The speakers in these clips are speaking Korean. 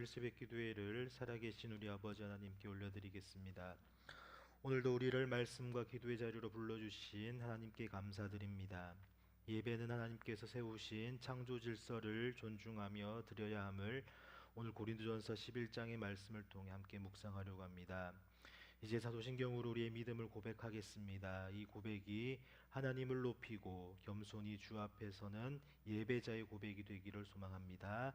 일요일 새벽 기도회를 살아계신 우리 아버지 하나님께 올려드리겠습니다. 오늘도 우리를 말씀과 기도의 자리로 불러주신 하나님께 감사드립니다. 예배는 하나님께서 세우신 창조 질서를 존중하며 드려야 함을 오늘 고린도전서 11장의 말씀을 통해 함께 묵상하려고 합니다. 이제 사도신경으로 우리의 믿음을 고백하겠습니다. 이 고백이 하나님을 높이고 겸손히 주 앞에서는 예배자의 고백이 되기를 소망합니다.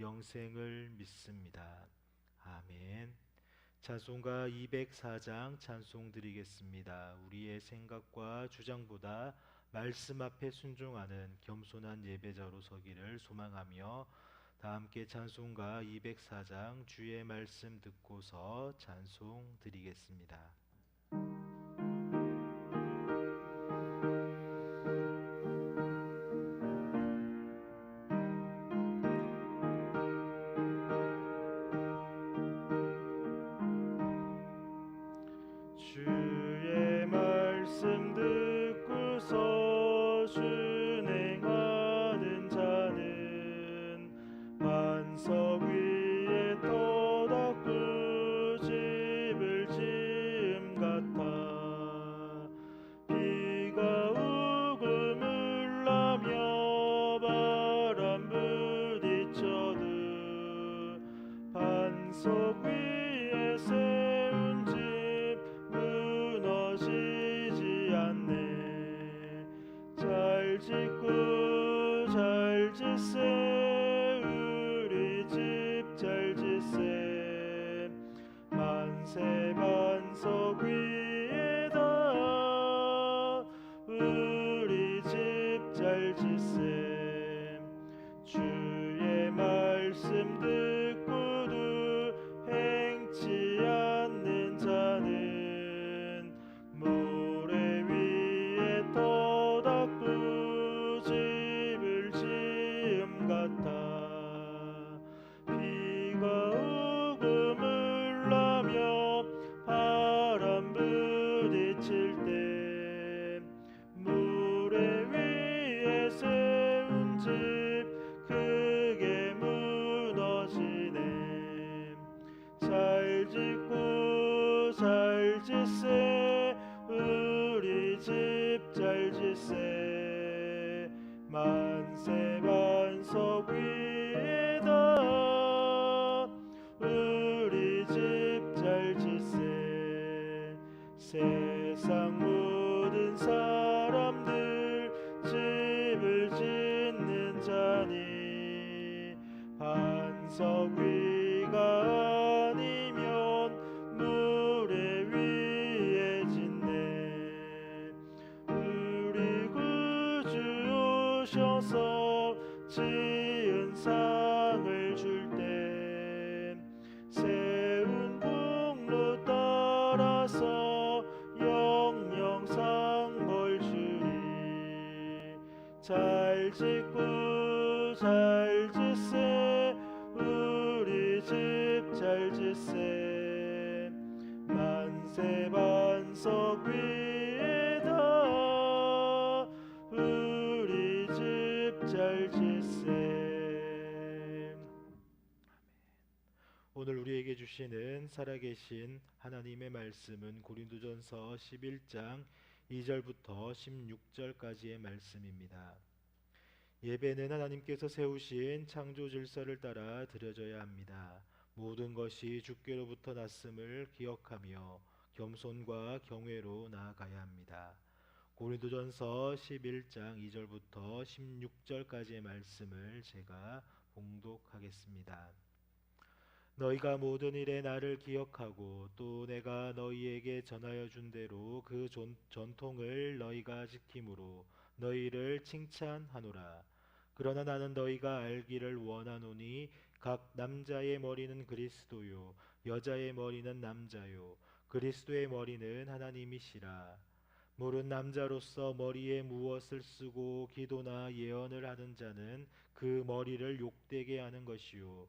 영생을 믿습니다. 아멘. 찬송가 204장 찬송 드리겠습니다. 우리의 생각과 주장보다 말씀 앞에 순종하는 겸손한 예배자로 서기를 소망하며 다 함께 찬송가 204장 주의 말씀 듣고서 찬송 드리겠습니다. 구주 오셔 오늘 우리에게 주시는 살아계신 하나님의 말씀은 고린도전서 11장 2절부터 16절까지의 말씀입니다. 예배는 하나님께서 세우신 창조 질서를 따라 드려져야 합니다. 모든 것이 주께로부터 났음을 기억하며 겸손과 경외로 나아가야 합니다. 고린도전서 11장 2절부터 16절까지의 말씀을 제가 봉독하겠습니다. 너희가 모든 일에 나를 기억하고 또 내가 너희에게 전하여 준 대로 그 존, 전통을 너희가 지킴으로 너희를 칭찬하노라. 그러나 나는 너희가 알기를 원하노니 각 남자의 머리는 그리스도요 여자의 머리는 남자요 그리스도의 머리는 하나님이시라. 모른 남자로서 머리에 무엇을 쓰고 기도나 예언을 하는 자는 그 머리를 욕되게 하는 것이요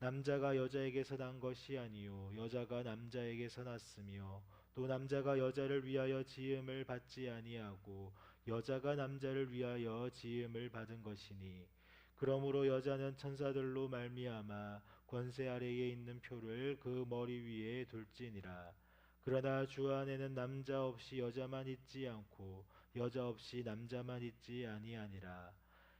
남자가 여자에게서 난 것이 아니요 여자가 남자에게서 났으며 또 남자가 여자를 위하여 지음을 받지 아니하고 여자가 남자를 위하여 지음을 받은 것이니 그러므로 여자는 천사들로 말미암아 권세 아래에 있는 표를 그 머리 위에 둘지니라. 그러나 주 안에는 남자 없이 여자만 있지 않고 여자 없이 남자만 있지 아니하니라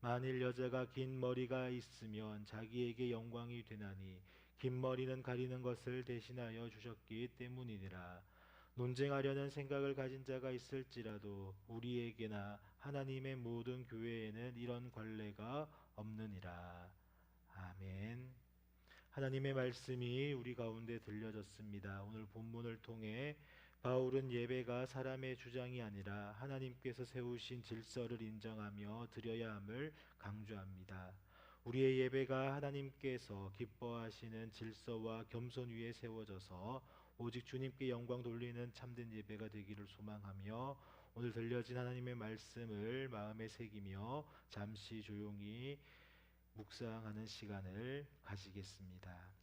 만일 여자가 긴 머리가 있으면 자기에게 영광이 되나니 긴 머리는 가리는 것을 대신하여 주셨기 때문이니라 논쟁하려는 생각을 가진 자가 있을지라도 우리에게나 하나님의 모든 교회에는 이런 관례가 없느니라 아멘. 하나님의 말씀이 우리 가운데 들려졌습니다. 오늘 본문을 통해 바울은 예배가 사람의 주장이 아니라 하나님께서 세우신 질서를 인정하며 드려야 함을 강조합니다. 우리의 예배가 하나님께서 기뻐하시는 질서와 겸손 위에 세워져서 오직 주님께 영광 돌리는 참된 예배가 되기를 소망하며 오늘 들려진 하나님의 말씀을 마음에 새기며 잠시 조용히 묵상하는 시간을 가지겠습니다.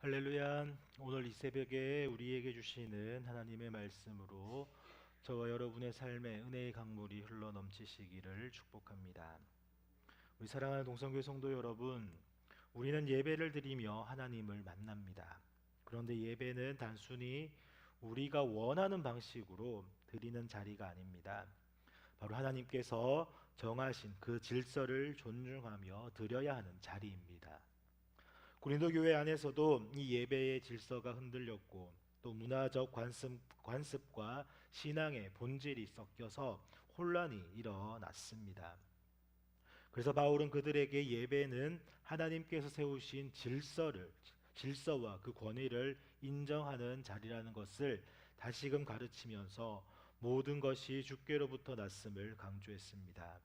할렐루야. 오늘 이 새벽에 우리에게 주시는 하나님의 말씀으로 저와 여러분의 삶에 은혜의 강물이 흘러 넘치시기를 축복합니다. 우리 사랑하는 동성교회 성도 여러분, 우리는 예배를 드리며 하나님을 만납니다. 그런데 예배는 단순히 우리가 원하는 방식으로 드리는 자리가 아닙니다. 바로 하나님께서 정하신 그 질서를 존중하며 드려야 하는 자리입니다. 고린도 교회 안에서도 이 예배의 질서가 흔들렸고 또 문화적 관습, 관습과 신앙의 본질이 섞여서 혼란이 일어났습니다. 그래서 바울은 그들에게 예배는 하나님께서 세우신 질서를 질서와 그 권위를 인정하는 자리라는 것을 다시금 가르치면서 모든 것이 주께로부터 났음을 강조했습니다.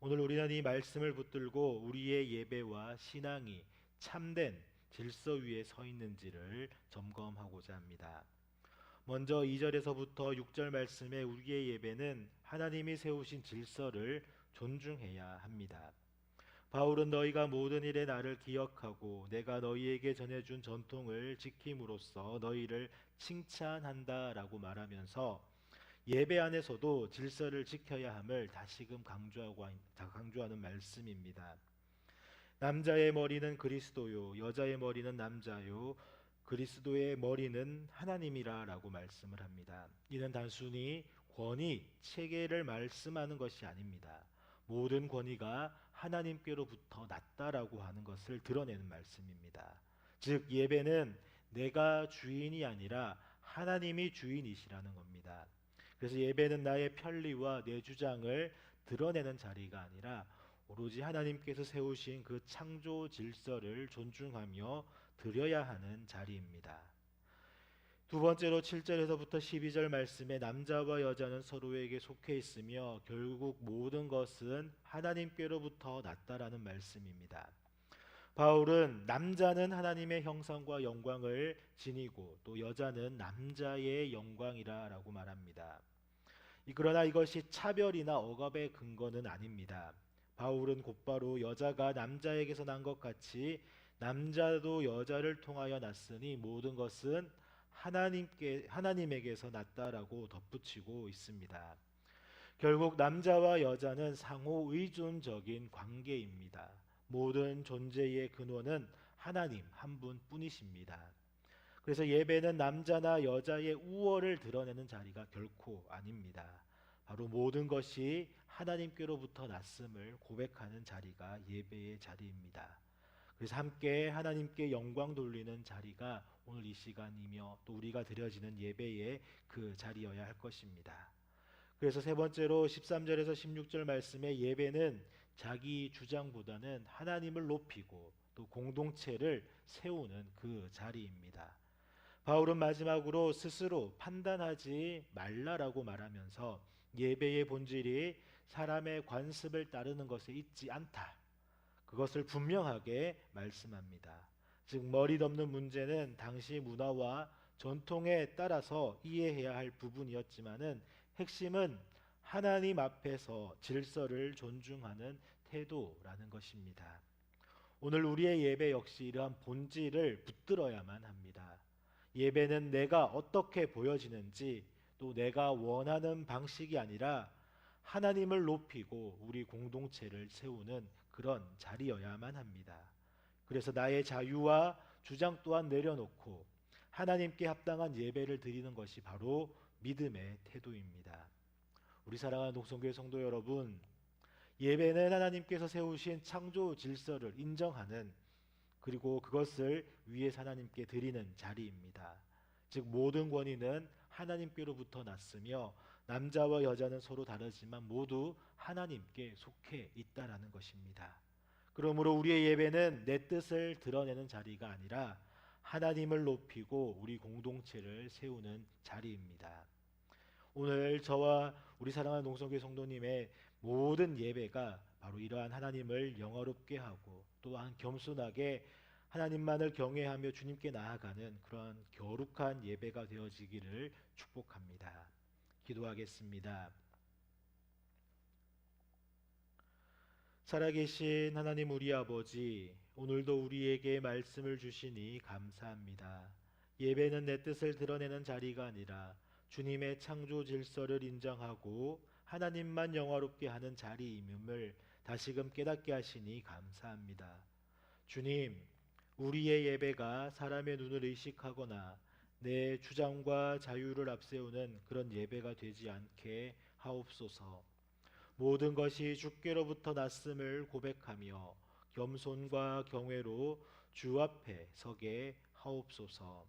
오늘 우리는 이 말씀을 붙들고 우리의 예배와 신앙이 참된 질서 위에 서 있는지를 점검하고자 합니다. 먼저 2절에서부터 6절 말씀에 우리의 예배는 하나님이 세우신 질서를 존중해야 합니다. 바울은 너희가 모든 일에 나를 기억하고 내가 너희에게 전해준 전통을 지킴으로써 너희를 칭찬한다라고 말하면서 예배 안에서도 질서를 지켜야 함을 다시금 강조하고 강조하는 말씀입니다. 남자의 머리는 그리스도요 여자의 머리는 남자요 그리스도의 머리는 하나님이라라고 말씀을 합니다. 이는 단순히 권위 체계를 말씀하는 것이 아닙니다. 모든 권위가 하나님께로부터 났다라고 하는 것을 드러내는 말씀입니다. 즉 예배는 내가 주인이 아니라 하나님이 주인이시라는 겁니다. 그래서 예배는 나의 편리와 내 주장을 드러내는 자리가 아니라 오로지 하나님께서 세우신 그 창조 질서를 존중하며 드려야 하는 자리입니다. 두 번째로 7절에서부터 12절 말씀에 남자와 여자는 서로에게 속해 있으며 결국 모든 것은 하나님께로부터 났다라는 말씀입니다. 바울은 남자는 하나님의 형상과 영광을 지니고 또 여자는 남자의 영광이라라고 말합니다. 이- 그러나 이것이 차별이나 억압의 근거는 아닙니다. 바울은 곧바로 여자가 남자에게서 난 것 같이 남자도 여자를 통하여 났으니 모든 것은 하나님께 하나님에게서 났다라고 덧붙이고 있습니다. 결국 남자와 여자는 상호 의존적인 관계입니다. 모든 존재의 근원은 하나님 한 분뿐이십니다. 그래서 예배는 남자나 여자의 우월을 드러내는 자리가 결코 아닙니다. 바로 모든 것이 하나님께로부터 났음을 고백하는 자리가 예배의 자리입니다. 그래서 함께 하나님께 영광 돌리는 자리가 오늘 이 시간이며 또 우리가 드려지는 예배의 그 자리여야 할 것입니다. 그래서 세 번째로 13절에서 16절 말씀에 예배는 자기 주장보다는 하나님을 높이고 또 공동체를 세우는 그 자리입니다. 바울은 마지막으로 스스로 판단하지 말라라고 말하면서 예배의 본질이 사람의 관습을 따르는 것에 있지 않다. 그것을 분명하게 말씀합니다. 즉 머리 덮는 문제는 당시 문화와 전통에 따라서 이해해야 할 부분이었지만은 핵심은 하나님 앞에서 질서를 존중하는 태도라는 것입니다. 오늘 우리의 예배 역시 이러한 본질을 붙들어야만 합니다. 예배는 내가 어떻게 보여지는지 또 내가 원하는 방식이 아니라 하나님을 높이고 우리 공동체를 세우는 그런 자리여야만 합니다. 그래서 나의 자유와 주장 또한 내려놓고 하나님께 합당한 예배를 드리는 것이 바로 믿음의 태도입니다. 우리 사랑하는 녹성교회 성도 여러분, 예배는 하나님께서 세우신 창조 질서를 인정하는 그리고 그것을 위해서 하나님께 드리는 자리입니다. 즉 모든 권위는 하나님께로부터 났으며 남자와 여자는 서로 다르지만 모두 하나님께 속해 있다라는 것입니다. 그러므로 우리의 예배는 내 뜻을 드러내는 자리가 아니라 하나님을 높이고 우리 공동체를 세우는 자리입니다. 오늘 저와 우리 사랑하는 농성교회 성도님의 모든 예배가 바로 이러한 하나님을 영화롭게 하고 또한 겸손하게 하나님만을 경외하며 주님께 나아가는 그런 거룩한 예배가 되어지기를 축복합니다. 기도하겠습니다. 살아계신 하나님 우리 아버지, 오늘도 우리에게 말씀을 주시니 감사합니다. 예배는 내 뜻을 드러내는 자리가 아니라 주님의 창조 질서를 인정하고 하나님만 영화롭게 하는 자리임을 다시금 깨닫게 하시니 감사합니다. 주님, 우리의 예배가 사람의 눈을 의식하거나 내 주장과 자유를 앞세우는 그런 예배가 되지 않게 하옵소서. 모든 것이 주께로부터 났음을 고백하며 겸손과 경외로 주 앞에 서게 하옵소서.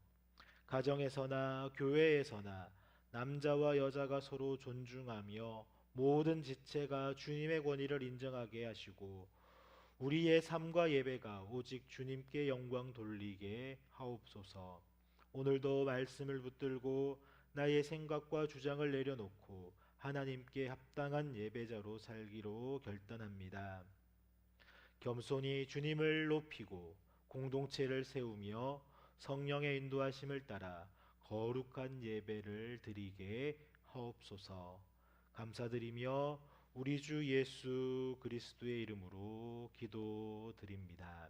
가정에서나 교회에서나 남자와 여자가 서로 존중하며 모든 지체가 주님의 권위를 인정하게 하시고 우리의 삶과 예배가 오직 주님께 영광 돌리게 하옵소서. 오늘도 말씀을 붙들고 나의 생각과 주장을 내려놓고 하나님께 합당한 예배자로 살기로 결단합니다. 겸손히 주님을 높이고 공동체를 세우며 성령의 인도하심을 따라 거룩한 예배를 드리게 하옵소서. 감사드리며 우리 주 예수 그리스도의 이름으로 기도드립니다.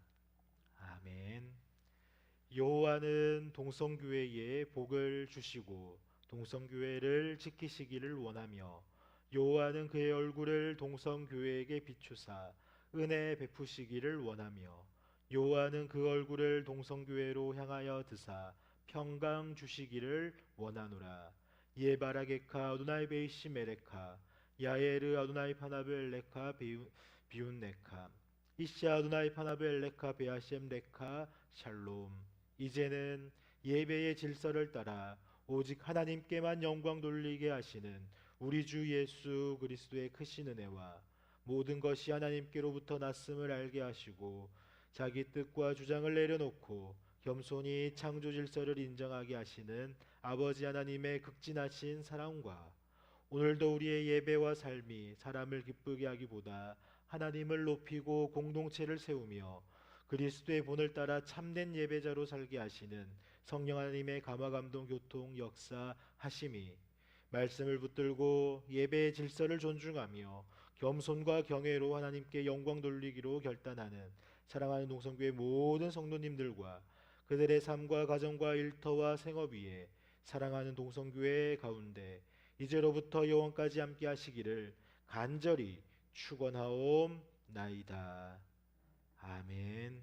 아멘. 여호와는 동성교회에 복을 주시고 동성교회를 지키시기를 원하며 여호와는 그의 얼굴을 동성교회에게 비추사 은혜 베푸시기를 원하며 요한은 그 얼굴을 동성교회로 향하여 드사 평강 주시기를 원하노라. 예바라게카 아도나이 베이시 메레카 야에르 아도나이 파나벨 레카 비운 레카 이시 아도나이 파나벨 레카 베아셈 레카 샬롬 이제는 예배의 질서를 따라 오직 하나님께만 영광 돌리게 하시는 우리 주 예수 그리스도의 크신 은혜와 모든 것이 하나님께로부터 났음을 알게 하시고 자기 뜻과 주장을 내려놓고 겸손히 창조 질서를 인정하게 하시는 아버지 하나님의 극진하신 사랑과 오늘도 우리의 예배와 삶이 사람을 기쁘게 하기보다 하나님을 높이고 공동체를 세우며 그리스도의 본을 따라 참된 예배자로 살게 하시는 성령 하나님의 감화 감동 교통 역사 하심이 말씀을 붙들고 예배의 질서를 존중하며 겸손과 경외로 하나님께 영광 돌리기로 결단하는 사랑하는 동성교회 모든 성도님들과 그들의 삶과 가정과 일터와 생업 위에 사랑하는 동성교회 가운데 이제로부터 영원까지 함께 하시기를 간절히 축원하옵나이다. 아멘.